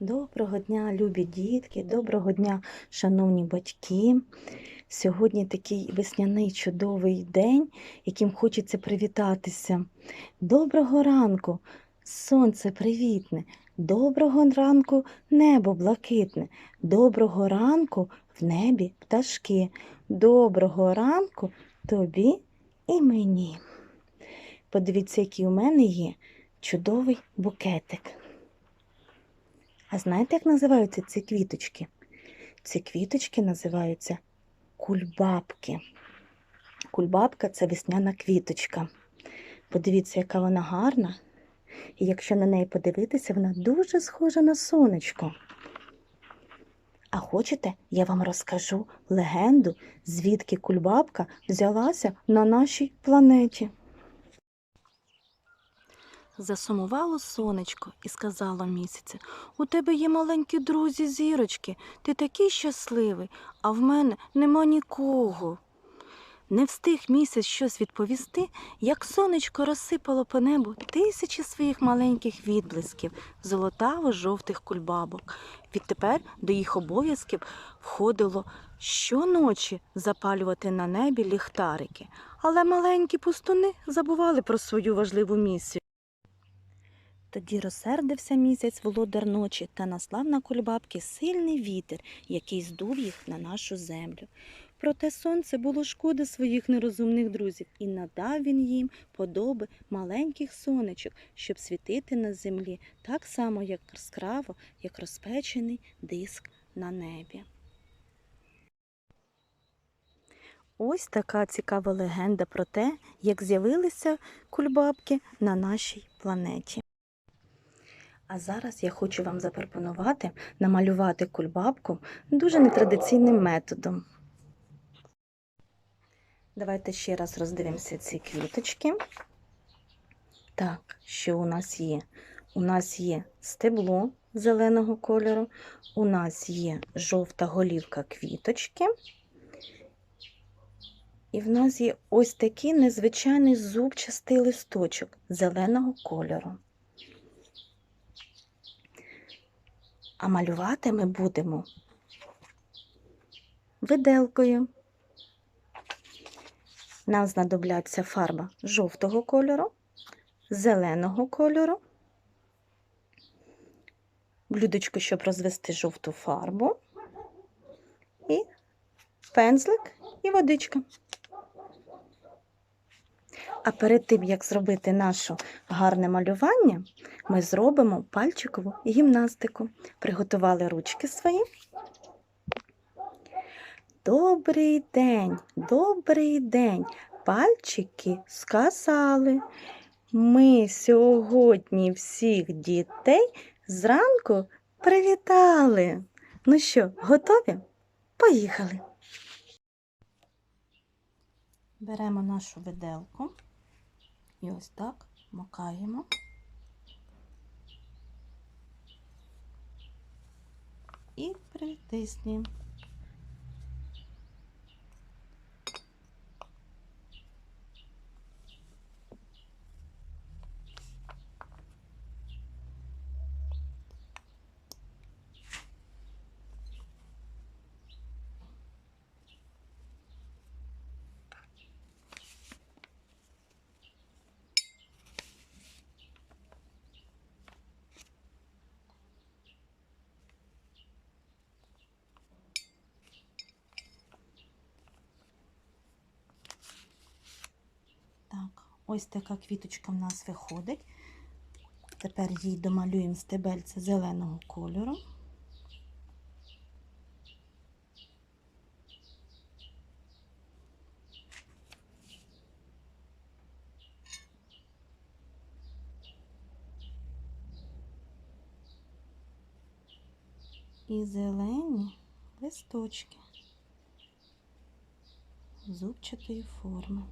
Доброго дня, любі дітки, доброго дня, шановні батьки. Сьогодні такий весняний чудовий день, яким хочеться привітатися. Доброго ранку, сонце привітне, доброго ранку, небо блакитне, доброго ранку в небі пташки, доброго ранку тобі і мені. Подивіться, який у мене є чудовий букетик. А знаєте, як називаються ці квіточки? Ці квіточки називаються кульбабки. Кульбабка це весняна квіточка. Подивіться, яка вона гарна. І якщо на неї подивитися, вона дуже схожа на сонечко. А хочете, я вам розкажу легенду, звідки кульбабка взялася на нашій планеті. Засумувало сонечко і сказало місяця, у тебе є маленькі друзі зірочки, ти такий щасливий, а в мене нема нікого. Не встиг місяць щось відповісти, як сонечко розсипало по небу тисячі своїх маленьких відблисків, золотаво-жовтих кульбабок. Відтепер до їх обов'язків входило щоночі запалювати на небі ліхтарики, але маленькі пустуни забували про свою важливу місію. Тоді розсердився місяць володар ночі та наслав на кульбабки сильний вітер, який здув їх на нашу землю. Проте сонце було шкода своїх нерозумних друзів, і надав він їм подоби маленьких сонечок, щоб світити на землі так само як яскраво, як розпечений диск на небі. Ось така цікава легенда про те, як з'явилися кульбабки на нашій планеті. А зараз я хочу вам запропонувати намалювати кульбабку дуже нетрадиційним методом. Давайте ще раз роздивимося ці квіточки. Так, що у нас є? У нас є стебло зеленого кольору, у нас є жовта голівка квіточки. І в нас є ось такий незвичайний зубчастий листочок зеленого кольору. А малювати ми будемо виделкою. Нам знадобляться фарба жовтого кольору, зеленого кольору, блюдечко, щоб розвести жовту фарбу, і пензлик і водичка. А перед тим, як зробити наше гарне малювання, ми зробимо пальчикову гімнастику. Приготували ручки свої. Добрий день, добрий день. Пальчики сказали. Ми сьогодні всіх дітей зранку привітали. Ну що, готові? Поїхали. Беремо нашу виделку і ось так макаємо. І притиснемо. Так, ось така квіточка в нас виходить. Тепер їй домалюємо стебельце зеленого кольору. І зелені листочки зубчатої форми.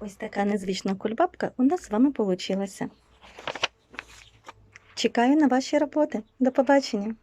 Ось така незвична кульбабка у нас з вами вийшла. Чекаю на ваші роботи. До побачення!